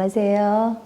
안녕하세요.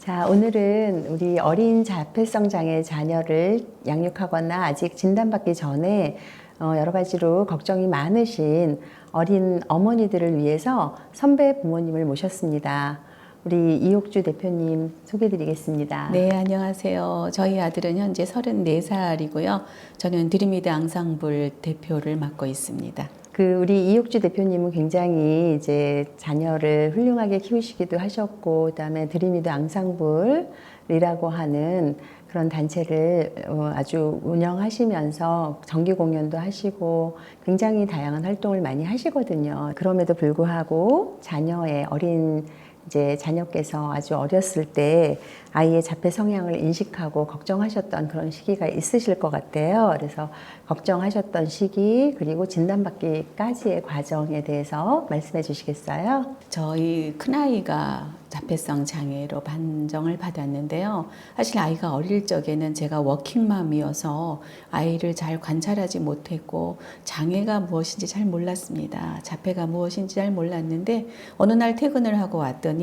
자, 오늘은 우리 어린 자폐성 장애 자녀를 양육하거나 아직 진단받기 전에 어, 여러 가지로 걱정이 많으신 어린 어머니들을 위해서 선배 부모님을 모셨습니다. 우리 이옥주 대표님 소개드리겠습니다. 네, 안녕하세요. 저희 아들은 현재 34살이고요. 저는 드림이드 앙상블 대표를 맡고 있습니다. 그 우리 이옥주 대표님은 굉장히 이제 자녀를 훌륭하게 키우시기도 하셨고 그다음에 드림이드 앙상블이라고 하는 그런 단체를 어, 아주 운영하시면서 정기 공연도 하시고 굉장히 다양한 활동을 많이 하시거든요. 그럼에도 불구하고 자녀의 어린 이제 자녀께서 아주 어렸을 때 아이의 자폐 성향을 인식하고 걱정하셨던 그런 시기가 있으실 것 같아요. 그래서 걱정하셨던 시기 그리고 진단받기까지의 과정에 대해서 말씀해 주시겠어요? 저희 큰아이가 자폐성 장애로 판정을 받았는데요. 사실 아이가 어릴 적에는 제가 워킹맘이어서 아이를 잘 관찰하지 못했고 장애가 무엇인지 잘 몰랐습니다. 자폐가 무엇인지 잘 몰랐는데 어느 날 퇴근을 하고 왔더니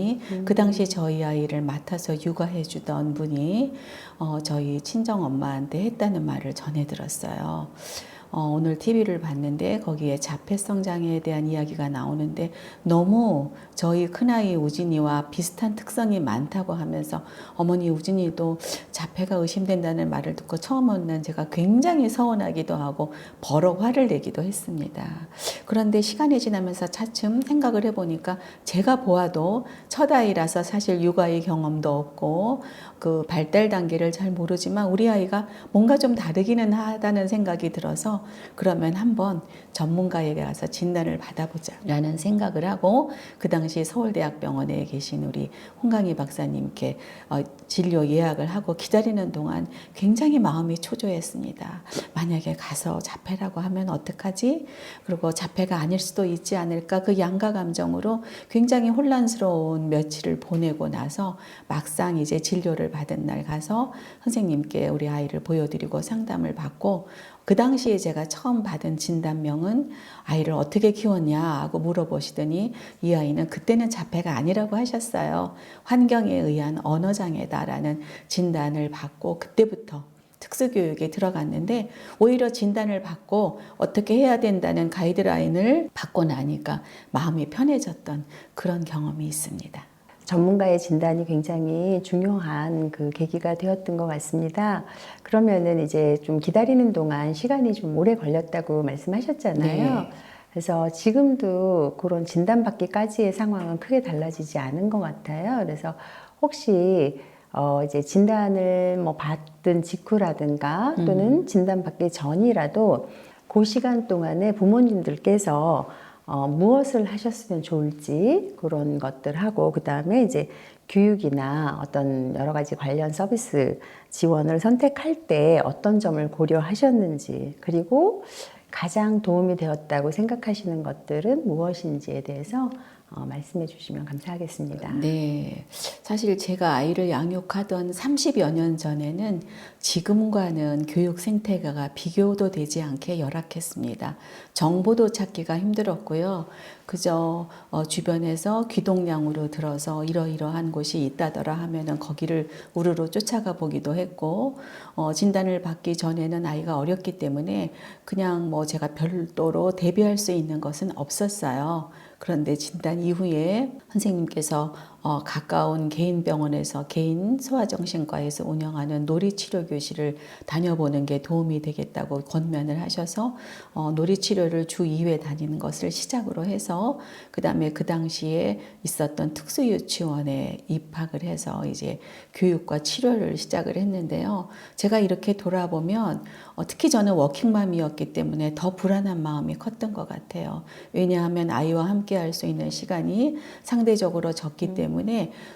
그 당시 저희 아이를 맡아서 육아해 주던 분이 어, 저희 친정 엄마한테 했다는 말을 전해 들었어요. 어, 오늘 TV를 봤는데 거기에 자폐성 장애에 대한 이야기가 나오는데 너무 저희 큰아이 우진이와 비슷한 특성이 많다고 하면서 어머니 우진이도 자폐가 의심된다는 말을 듣고 처음에는 제가 굉장히 서운하기도 하고 버럭 화를 내기도 했습니다. 그런데 시간이 지나면서 차츰 생각을 해보니까 제가 보아도 첫 아이라서 사실 육아의 경험도 없고 그 발달 단계를 잘 모르지만 우리 아이가 뭔가 좀 다르기는 하다는 생각이 들어서 그러면 한번 전문가에게 가서 진단을 받아보자 라는 생각을 하고 그 당시 서울대학병원에 계신 우리 홍강희 박사님께 어, 진료 예약을 하고 기다리는 동안 굉장히 마음이 초조했습니다. 만약에 가서 자폐라고 하면 어떡하지? 그리고 자폐가 아닐 수도 있지 않을까? 그 양가 감정으로 굉장히 혼란스러운 며칠을 보내고 나서 막상 이제 진료를 받은 날 가서 선생님께 우리 아이를 보여드리고 상담을 받고 그 당시에 제가 처음 받은 진단명은 아이를 어떻게 키웠냐 하고 물어보시더니 이 아이는 그때는 자폐가 아니라고 하셨어요. 환경에 의한 언어장애다라는 진단을 받고 그때부터 특수교육에 들어갔는데 오히려 진단을 받고 어떻게 해야 된다는 가이드라인을 받고 나니까 마음이 편해졌던 그런 경험이 있습니다. 전문가의 진단이 굉장히 중요한 그 계기가 되었던 것 같습니다. 그러면은 이제 좀 기다리는 동안 시간이 좀 오래 걸렸다고 말씀하셨잖아요. 네. 그래서 지금도 그런 진단받기까지의 상황은 크게 달라지지 않은 것 같아요. 그래서 혹시 어 이제 진단을 뭐 받은 직후라든가 또는 진단받기 전이라도 그 시간 동안에 부모님들께서 어, 무엇을 하셨으면 좋을지 그런 것들 하고 그 다음에 이제 교육이나 어떤 여러 가지 관련 서비스 지원을 선택할 때 어떤 점을 고려하셨는지 그리고 가장 도움이 되었다고 생각하시는 것들은 무엇인지에 대해서 어, 말씀해 주시면 감사하겠습니다. 네. 사실 제가 아이를 양육하던 30여 년 전에는 지금과는 교육 생태계가 비교도 되지 않게 열악했습니다. 정보도 찾기가 힘들었고요. 그저 어, 주변에서 귀동냥으로 들어서 이러이러한 곳이 있다더라 하면은 거기를 우르르 쫓아가 보기도 했고 어, 진단을 받기 전에는 아이가 어렸기 때문에 그냥 뭐 제가 별도로 대비할 수 있는 것은 없었어요. 그런데 진단 이후에 선생님께서 어, 가까운 개인 병원에서 개인 소아정신과에서 운영하는 놀이치료 교실을 다녀보는 게 도움이 되겠다고 권면을 하셔서 어, 놀이치료를 주 2회 다니는 것을 시작으로 해서 그 다음에 그 당시에 있었던 특수유치원에 입학을 해서 이제 교육과 치료를 시작을 했는데요. 제가 이렇게 돌아보면 어, 특히 저는 워킹맘이었기 때문에 더 불안한 마음이 컸던 것 같아요. 왜냐하면 아이와 함께 할 수 있는 시간이 상대적으로 적기 때문에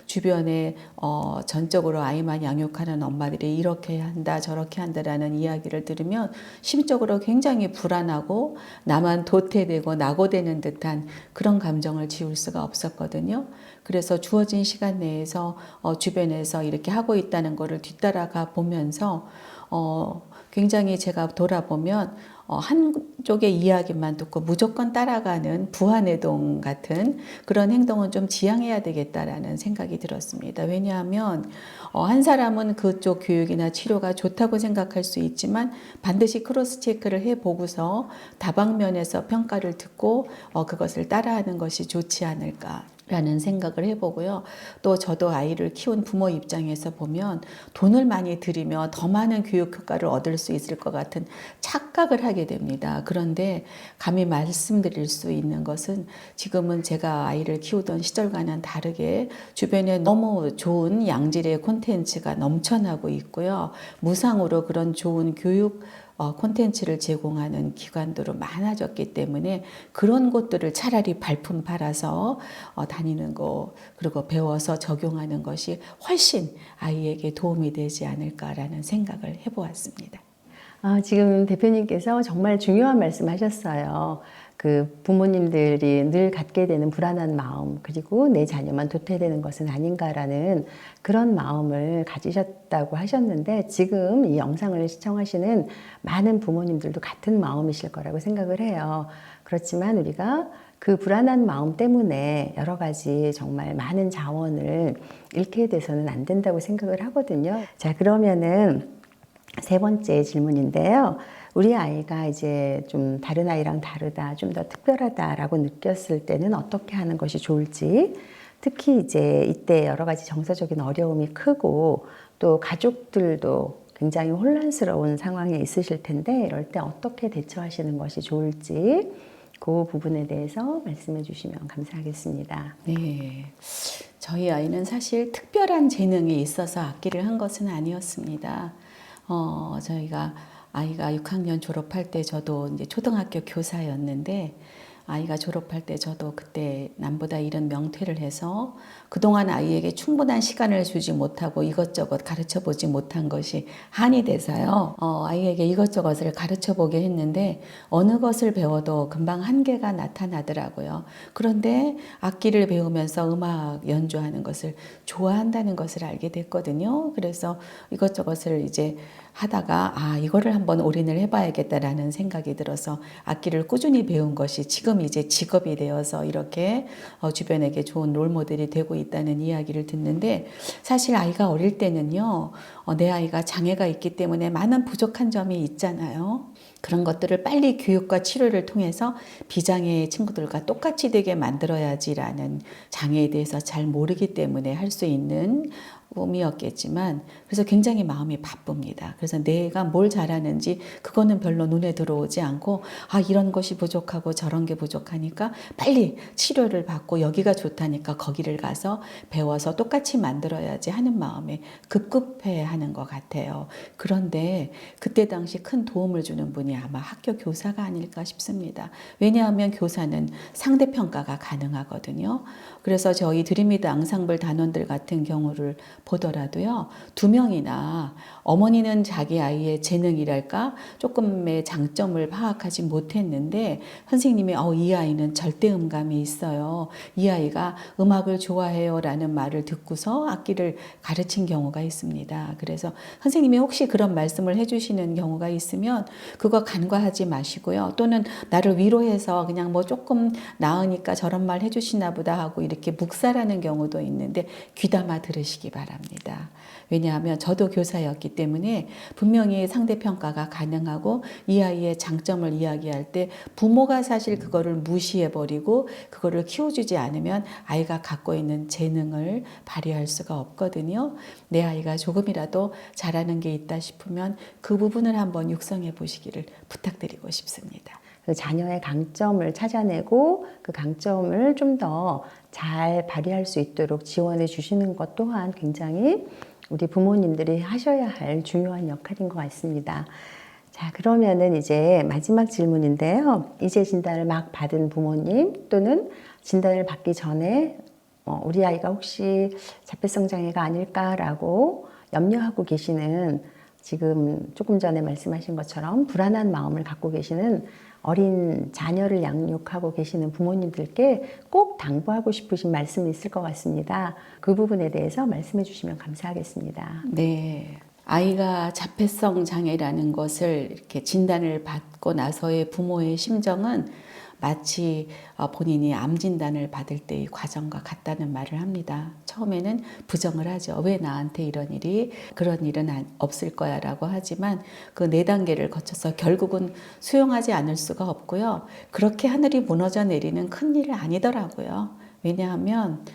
주변에 어, 전적으로 아이만 양육하는 엄마들이 이렇게 한다 저렇게 한다라는 이야기를 들으면 심적으로 굉장히 불안하고 나만 도태되고 낙오되는 듯한 그런 감정을 지울 수가 없었거든요. 그래서 주어진 시간 내에서 어, 주변에서 이렇게 하고 있다는 거를 뒤따라가 보면서 어, 굉장히 제가 돌아보면 어, 한쪽의 이야기만 듣고 무조건 따라가는 부하내동 같은 그런 행동은 좀 지양해야 되겠다라는 생각이 들었습니다. 왜냐하면 어, 한 사람은 그쪽 교육이나 치료가 좋다고 생각할 수 있지만 반드시 크로스 체크를 해 보고서 다방면에서 평가를 듣고 어, 그것을 따라하는 것이 좋지 않을까. 라는 생각을 해보고요. 또 저도 아이를 키운 부모 입장에서 보면 돈을 많이 들이며 더 많은 교육 효과를 얻을 수 있을 것 같은 착각을 하게 됩니다. 그런데 감히 말씀드릴 수 있는 것은 지금은 제가 아이를 키우던 시절과는 다르게 주변에 너무 좋은 양질의 콘텐츠가 넘쳐나고 있고요. 무상으로 그런 좋은 교육 어, 콘텐츠를 제공하는 기관들도 많아졌기 때문에 그런 곳들을 차라리 발품 팔아서 어, 다니는 거 그리고 배워서 적용하는 것이 훨씬 아이에게 도움이 되지 않을까라는 생각을 해보았습니다. 아, 지금 대표님께서 정말 중요한 말씀 하셨어요. 그 부모님들이 늘 갖게 되는 불안한 마음, 그리고 내 자녀만 도태되는 것은 아닌가라는 그런 마음을 가지셨다고 하셨는데, 지금 이 영상을 시청하시는 많은 부모님들도 같은 마음이실 거라고 생각을 해요. 그렇지만 우리가 그 불안한 마음 때문에 여러 가지 정말 많은 자원을 잃게 돼서는 안 된다고 생각을 하거든요. 자, 그러면은 세 번째 질문인데요. 우리 아이가 이제 좀 다른 아이랑 다르다, 좀 더 특별하다라고 느꼈을 때는 어떻게 하는 것이 좋을지, 특히 이제 이때 여러 가지 정서적인 어려움이 크고 또 가족들도 굉장히 혼란스러운 상황에 있으실 텐데 이럴 때 어떻게 대처하시는 것이 좋을지 그 부분에 대해서 말씀해 주시면 감사하겠습니다. 네. 저희 아이는 사실 특별한 재능이 있어서 악기를 한 것은 아니었습니다. 어, 저희가 아이가 6학년 졸업할 때 저도 이제 초등학교 교사였는데 아이가 졸업할 때 저도 그때 남보다 이른 명퇴를 해서 그동안 아이에게 충분한 시간을 주지 못하고 이것저것 가르쳐 보지 못한 것이 한이 돼서요. 어, 아이에게 이것저것을 가르쳐 보게 했는데 어느 것을 배워도 금방 한계가 나타나더라고요. 그런데 악기를 배우면서 음악 연주하는 것을 좋아한다는 것을 알게 됐거든요. 그래서 이것저것을 이제 하다가 아 이거를 한번 올인을 해봐야겠다라는 생각이 들어서 악기를 꾸준히 배운 것이 지금 이제 직업이 되어서 이렇게 어, 주변에게 좋은 롤 모델이 되고 있다는 이야기를 듣는데 사실 아이가 어릴 때는요 어, 내 아이가 장애가 있기 때문에 많은 부족한 점이 있잖아요. 그런 것들을 빨리 교육과 치료를 통해서 비장애 친구들과 똑같이 되게 만들어야지라는 장애에 대해서 잘 모르기 때문에 할 수 있는 꿈이었겠지만 그래서 굉장히 마음이 바쁩니다. 그래서 내가 뭘 잘하는지 그거는 별로 눈에 들어오지 않고 아 이런 것이 부족하고 저런 게 부족하니까 빨리 치료를 받고 여기가 좋다니까 거기를 가서 배워서 똑같이 만들어야지 하는 마음에 급급해 하는 것 같아요. 그런데 그때 당시 큰 도움을 주는 분이 아마 학교 교사가 아닐까 싶습니다. 왜냐하면 교사는 상대 평가가 가능하거든요. 그래서 저희 드림미드 앙상블 단원들 같은 경우를 보더라도요, 두 명이나 어머니는 자기 아이의 재능이랄까 조금의 장점을 파악하지 못했는데 선생님이 어, 이 아이는 절대 음감이 있어요. 이 아이가 음악을 좋아해요 라는 말을 듣고서 악기를 가르친 경우가 있습니다. 그래서 선생님이 혹시 그런 말씀을 해주시는 경우가 있으면 그거 간과하지 마시고요. 또는 나를 위로해서 그냥 뭐 조금 나으니까 저런 말 해주시나 보다 하고 이렇게 묵살하는 경우도 있는데 귀담아 들으시기 바랍니다. 왜냐하면 저도 교사였기 때문에 분명히 상대평가가 가능하고 이 아이의 장점을 이야기할 때 부모가 사실 그거를 무시해버리고 그거를 키워주지 않으면 아이가 갖고 있는 재능을 발휘할 수가 없거든요. 내 아이가 조금이라도 잘하는 게 있다 싶으면 그 부분을 한번 육성해 보시기를 부탁드리고 싶습니다. 그 자녀의 강점을 찾아내고 그 강점을 좀 더 잘 발휘할 수 있도록 지원해 주시는 것 또한 굉장히 우리 부모님들이 하셔야 할 중요한 역할인 것 같습니다. 자, 그러면은 이제 마지막 질문인데요. 이제 진단을 막 받은 부모님 또는 진단을 받기 전에 어, 우리 아이가 혹시 자폐성 장애가 아닐까라고 염려하고 계시는 지금 조금 전에 말씀하신 것처럼 불안한 마음을 갖고 계시는 어린 자녀를 양육하고 계시는 부모님들께 꼭 당부하고 싶으신 말씀이 있을 것 같습니다. 그 부분에 대해서 말씀해 주시면 감사하겠습니다. 네. 아이가 자폐성 장애라는 것을 이렇게 진단을 받고 나서의 부모의 심정은 마치 어, 본인이 암 진단을 받을 때의 과정과 같다는 말을 합니다. 처음에는 부정을 하죠. 왜 나한테 이런 일이 그런 일은 안- 없을 거야라고 하지만 그 네 단계를 거쳐서 결국은 수용하지 않을 수가 없고요. 그렇게 하늘이 무너져 내리는 큰 일은 아니더라고요. 왜냐하면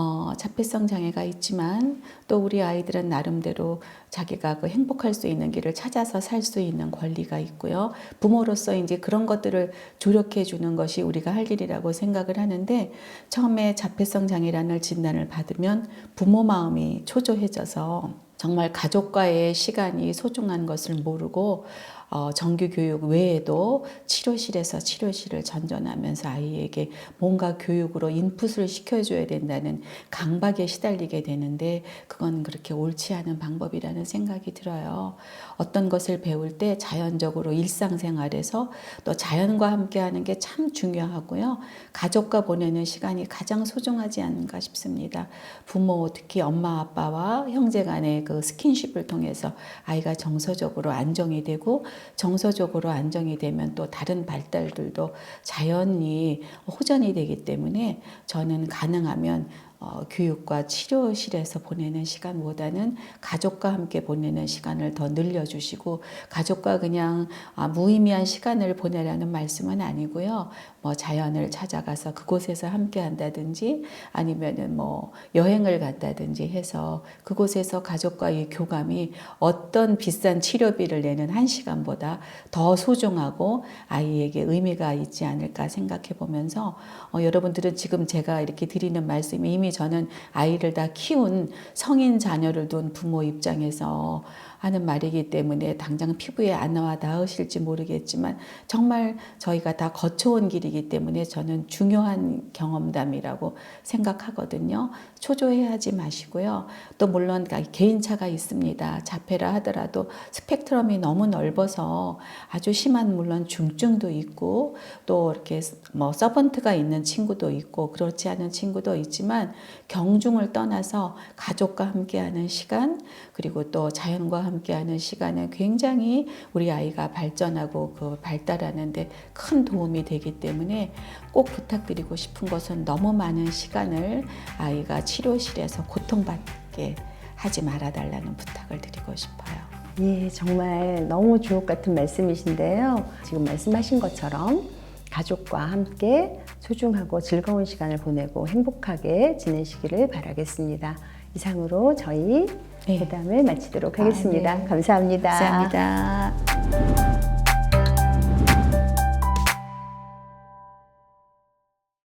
어, 자폐성 장애가 있지만 또 우리 아이들은 나름대로 자기가 그 행복할 수 있는 길을 찾아서 살 수 있는 권리가 있고요. 부모로서 이제 그런 것들을 조력해 주는 것이 우리가 할 일이라고 생각을 하는데 처음에 자폐성 장애라는 진단을 받으면 부모 마음이 초조해져서 정말 가족과의 시간이 소중한 것을 모르고 어, 정규 교육 외에도 치료실에서 치료실을 전전하면서 아이에게 뭔가 교육으로 인풋을 시켜줘야 된다는 강박에 시달리게 되는데 그건 그렇게 옳지 않은 방법이라는 생각이 들어요. 어떤 것을 배울 때 자연적으로 일상생활에서 또 자연과 함께 하는 게 참 중요하고요. 가족과 보내는 시간이 가장 소중하지 않은가 싶습니다. 부모, 특히 엄마, 아빠와 형제 간의 그 스킨십을 통해서 아이가 정서적으로 안정이 되고 정서적으로 안정이 되면 또 다른 발달들도 자연히 호전이 되기 때문에 저는 가능하면 어, 교육과 치료실에서 보내는 시간보다는 가족과 함께 보내는 시간을 더 늘려주시고 가족과 그냥 아, 무의미한 시간을 보내라는 말씀은 아니고요. 뭐 자연을 찾아가서 그곳에서 함께 한다든지 아니면은 뭐 여행을 간다든지 해서 그곳에서 가족과의 교감이 어떤 비싼 치료비를 내는 한 시간보다 더 소중하고 아이에게 의미가 있지 않을까 생각해 보면서 어, 여러분들은 지금 제가 이렇게 드리는 말씀이 이미 저는 아이를 다 키운 성인 자녀를 둔 부모 입장에서 하는 말이기 때문에 당장 피부에 안 나와 닿으실지 모르겠지만 정말 저희가 다 거쳐온 길이기 때문에 저는 중요한 경험담이라고 생각하거든요. 초조해하지 마시고요. 또 물론 개인차가 있습니다. 자폐라 하더라도 스펙트럼이 너무 넓어서 아주 심한 물론 중증도 있고 또 이렇게 뭐 서번트가 있는 친구도 있고 그렇지 않은 친구도 있지만 경중을 떠나서 가족과 함께하는 시간 그리고 또 자연과 함께하는 시간은 굉장히 우리 아이가 발전하고 그 발달하는데 큰 도움이 되기 때문에 꼭 부탁드리고 싶은 것은 너무 많은 시간을 아이가 치료실에서 고통받게 하지 말아달라는 부탁을 드리고 싶어요. 예, 정말 너무 주옥 같은 말씀이신데요. 지금 말씀하신 것처럼 가족과 함께 소중하고 즐거운 시간을 보내고 행복하게 지내시기를 바라겠습니다. 이상으로 저희 네. 회담을 마치도록 아, 하겠습니다. 네. 감사합니다. 감사합니다.